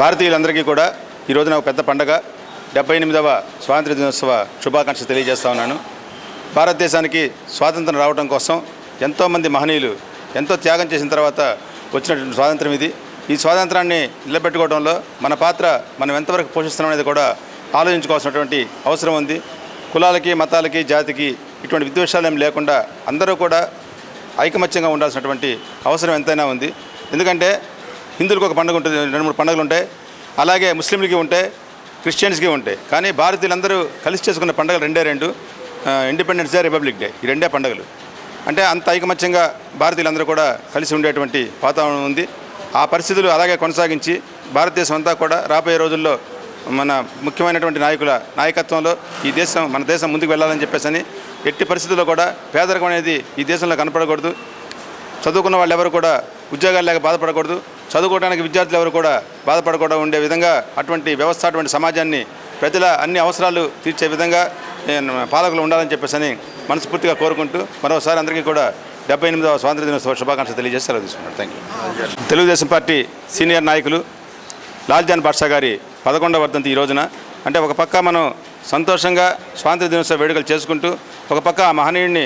భారతీయులందరికీ కూడా ఈరోజున ఒక పెద్ద పండగ. డెబ్బై ఎనిమిదవ స్వాతంత్ర దినోత్సవ శుభాకాంక్షలు తెలియజేస్తా ఉన్నాను. భారతదేశానికి స్వాతంత్రం రావడం కోసం ఎంతోమంది మహనీయులు ఎంతో త్యాగం చేసిన తర్వాత వచ్చినటువంటి స్వాతంత్రం ఇది. ఈ స్వాతంత్రాన్ని నిలబెట్టుకోవడంలో మన పాత్ర మనం ఎంతవరకు పోషిస్తున్నాం అనేది కూడా ఆలోచించుకోవాల్సినటువంటి అవసరం ఉంది. కులాలకి మతాలకి జాతికి ఇటువంటి విద్వేషాలు ఏం లేకుండా అందరూ కూడా ఐకమత్యంగా ఉండాల్సినటువంటి అవసరం ఎంతైనా ఉంది. ఎందుకంటే హిందువులకు ఒక పండుగ ఉంటుంది రెండు మూడు పండుగలు ఉంటాయి. అలాగే ముస్లింలకి ఉంటాయి క్రిస్టియన్స్కి ఉంటాయి కానీ భారతీయులందరూ కలిసి చేసుకున్న పండుగలు రెండే రెండు. ఇండిపెండెన్స్ డే రిపబ్లిక్ డే ఈ రెండే పండుగలు. అంటే అంత ఐకమత్యంగా భారతీయులందరూ కూడా కలిసి ఉండేటువంటి వాతావరణం ఉంది. ఆ పరిస్థితులు అలాగే కొనసాగించి భారతదేశం అంతా కూడా రాబోయే రోజుల్లో మన ముఖ్యమైనటువంటి నాయకుల నాయకత్వంలో ఈ దేశం మన దేశం ముందుకు వెళ్ళాలని చెప్పేసి ఎట్టి పరిస్థితుల్లో కూడా పేదరికం అనేది ఈ దేశంలో కనపడకూడదు. చదువుకున్న వాళ్ళు ఎవరు కూడా ఉద్యోగాలు లేక బాధపడకూడదు. చదువుకోవడానికి విద్యార్థులు ఎవరు కూడా బాధపడకుండా ఉండే విధంగా అటువంటి వ్యవస్థ అటువంటి సమాజాన్ని ప్రజల అన్ని అవసరాలు తీర్చే విధంగా పాలకులు ఉండాలని చెప్పేసి అని మనస్ఫూర్తిగా కోరుకుంటూ మరోసారి అందరికీ కూడా డెబ్బై ఎనిమిదవ స్వాతంత్ర దినోత్సవ శుభాకాంక్షలు తెలియజేసి సెలవు తీసుకున్నాను thank you Telugu Desam party senior నాయకులు లాల్జాన్ బాద్షా గారి పదకొండవ వర్ధంతి ఈ రోజున అంటే ఒక పక్క మనం సంతోషంగా స్వాతంత్ర దినోత్సవ వేడుకలు చేసుకుంటూ ఒక పక్క ఆ మహనీయుడిని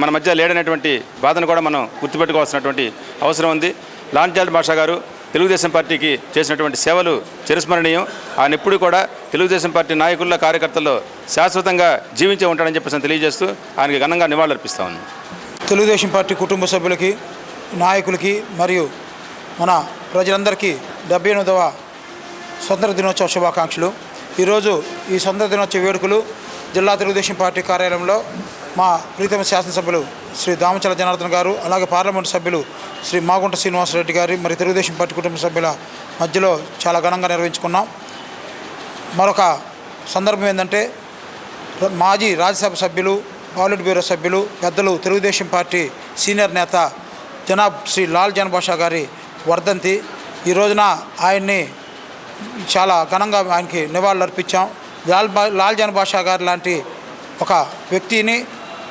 మన మధ్య లేడనేటువంటి బాధను కూడా మనం గుర్తుపెట్టుకోవాల్సినటువంటి అవసరం ఉంది. లాల్జాన్ బాషా గారు తెలుగుదేశం పార్టీకి చేసినటువంటి సేవలు చిరస్మరణీయం. ఆయన ఎప్పుడు కూడా తెలుగుదేశం పార్టీ నాయకుల కార్యకర్తల్లో శాశ్వతంగా జీవించే ఉంటాడని చెప్పేసి తెలియజేస్తూ ఆయనకి ఘనంగా నివాళులర్పిస్తా ఉన్నాను. తెలుగుదేశం పార్టీ కుటుంబ సభ్యులకి నాయకులకి మరియు మన ప్రజలందరికీ డెబ్బై ఎనిమిదవ స్వతంత్ర దినోత్సవ శుభాకాంక్షలు. ఈరోజు ఈ స్వతంత్ర దినోత్సవ వేడుకలు జిల్లా తెలుగుదేశం పార్టీ కార్యాలయంలో మా ప్రీతమ శాసనసభ్యులు శ్రీ దామచల జనార్దన్ గారు అలాగే పార్లమెంటు సభ్యులు శ్రీ మాగుంట శ్రీనివాసరెడ్డి గారి మరి తెలుగుదేశం పార్టీ కుటుంబ సభ్యుల మధ్యలో చాలా ఘనంగా నిర్వహించుకున్నాం. మరొక సందర్భం ఏంటంటే మాజీ రాజ్యసభ సభ్యులు పాలిట్ బ్యూరో సభ్యులు పెద్దలు తెలుగుదేశం పార్టీ సీనియర్ నేత జనాబ్ శ్రీ లాల్ జనభాషా బాషా గారి వర్ధంతి. ఈ రోజున ఆయన్ని చాలా ఘనంగా ఆయనకి నివాళులు అర్పించాం లాల్ లాల్ జనభాషా బాషా గారు లాంటి ఒక వ్యక్తిని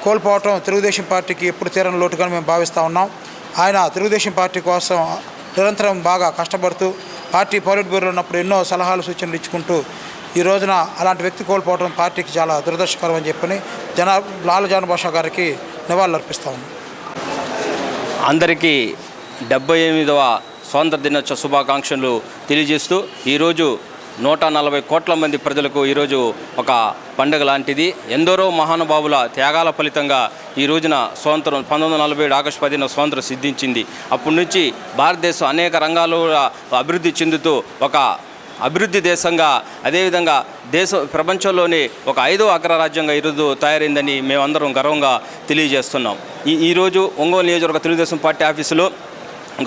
కోల్పోవటం తెలుగుదేశం పార్టీకి ఎప్పుడు తీరని లోటుగా మేము భావిస్తూ ఉన్నాం. ఆయన తెలుగుదేశం పార్టీ కోసం నిరంతరం బాగా కష్టపడుతూ పార్టీ పాలిట్ బ్యూరోలో ఉన్నప్పుడు ఎన్నో సలహాలు సూచనలు ఇచ్చుకుంటూ ఈ రోజున అలాంటి వ్యక్తి కోల్పోవడం పార్టీకి చాలా దురదృష్టకరం అని చెప్పని జనా లాల్ జాన్ గారికి నివాళులర్పిస్తా ఉన్నాం. అందరికీ డెబ్బై ఎనిమిదవ స్వాతంత్ర దినోత్సవ శుభాకాంక్షలు తెలియజేస్తూ ఈరోజు నూట నలభై కోట్ల మంది ప్రజలకు ఈరోజు ఒక పండుగ లాంటిది. ఎందరో మహానుభావుల త్యాగాల ఫలితంగా ఈ రోజున స్వాతంత్రం పంతొమ్మిది వందల నలభై ఏడు ఆగస్టు పదిన స్వాతంత్రం సిద్ధించింది. అప్పటి నుంచి భారతదేశం అనేక రంగాల్లో అభివృద్ధి చెందుతూ ఒక అభివృద్ధి దేశంగా అదేవిధంగా దేశ ప్రపంచంలోనే ఒక ఐదో అగ్రరాజ్యంగా ఈరోజు తయారైందని మేమందరం గర్వంగా తెలియజేస్తున్నాం. ఈ ఈరోజు ఒంగోలు నియోజకవర్గ తెలుగుదేశం పార్టీ ఆఫీసులో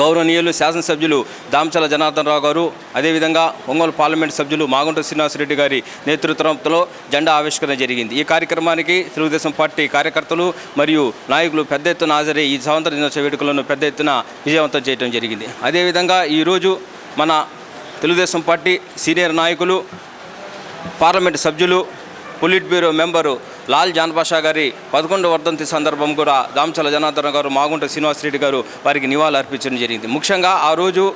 గౌరవనీయులు శాసనసభ్యులు దామచల జనార్దన్ రావు గారు అదేవిధంగా ఒంగోలు పార్లమెంట్ సభ్యులు మాగుంట శ్రీనివాసరెడ్డి గారి నేతృత్వంలో జెండా ఆవిష్కరణ జరిగింది. ఈ కార్యక్రమానికి తెలుగుదేశం పార్టీ కార్యకర్తలు మరియు నాయకులు పెద్ద ఎత్తున హాజరై ఈ స్వాతంత్ర దినోత్సవ వేడుకలను పెద్ద ఎత్తున విజయవంతం చేయడం జరిగింది. అదేవిధంగా ఈరోజు మన తెలుగుదేశం పార్టీ సీనియర్ నాయకులు పార్లమెంట్ సభ్యులు politburo member Lal Jan Pasha గారి పదకొండు వర్ధంతి సందర్భం కూడా దాంచల జనార్దన్ గారు మాగుంట శ్రీనివాసరెడ్డి గారు వారికి నివాళులు అర్పించడం జరిగింది. ముఖ్యంగా ఆ రోజు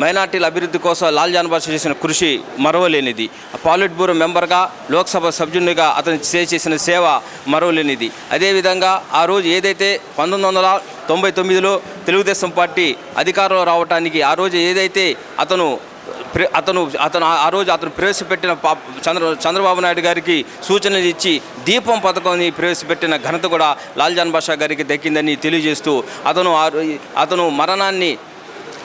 మైనార్టీల అభివృద్ధి కోసం లాల్ జాన్ బాషా చేసిన కృషి మరవలేనిది. పాలిట్ బ్యూరో మెంబర్గా లోక్సభ సభ్యునిగా అతను చే- చేసిన సేవ మరవలేనిది. అదేవిధంగా ఆ రోజు ఏదైతే పంతొమ్మిది వందల తొంభై తొమ్మిదిలో తెలుగుదేశం పార్టీ అధికారంలో రావడానికి ఆ రోజు ఏదైతే అతను అతను అతను ఆ- రోజు అతను ప్రవేశపెట్టిన పా- చంద్ర చంద్రబాబు నాయుడు గారికి సూచనలు ఇచ్చి దీపం పథకాన్ని ప్రవేశపెట్టిన ఘనత కూడా లాల్జాన్ బాషా గారికి దక్కిందని తెలియజేస్తూ అతను ఆ అతను మరణాన్ని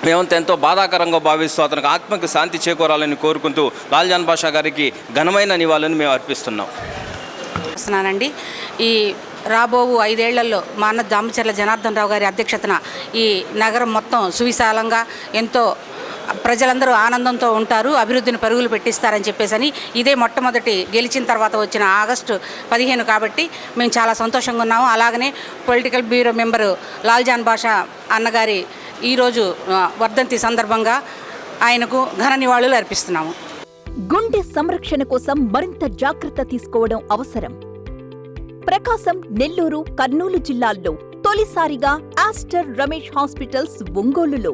మేమంతా ఎంతో బాధాకరంగా భావిస్తూ అతనికి ఆత్మకి శాంతి చేకూరాలని కోరుకుంటూ లాల్జాన్ బాషా గారికి ఘనమైన నివాళులను మేము అర్పిస్తున్నాం. చేస్తున్నానండి. ఈ రాబోవు ఐదేళ్ళలో మా అన్న దామచర్ల జనార్దన్ రావు గారి అధ్యక్షతన ఈ నగరం మొత్తం సువిశాలంగా ఎంతో ప్రజలందరూ ఆనందంతో ఉంటారు అభివృద్ధిని పరుగులు పెట్టిస్తారని చెప్పేసి అని ఇదే మొట్టమొదటి గెలిచిన తర్వాత వచ్చిన ఆగస్టు పదిహేను కాబట్టి మేము చాలా సంతోషంగా ఉన్నాము. అలాగనే political bureau member Laljan Basha అన్నగారి ఈరోజు వర్ధంతి సందర్భంగా ఆయనకు ఘన నివాళులు అర్పిస్తున్నాము. గుండె సంరక్షణ కోసం మరింత జాగ్రత్త తీసుకోవడం అవసరం. ప్రకాశం నెల్లూరు కర్నూలు జిల్లాల్లో తొలిసారిగా ఆస్టర్ రమేష్ హాస్పిటల్స్ ఒంగోలులో.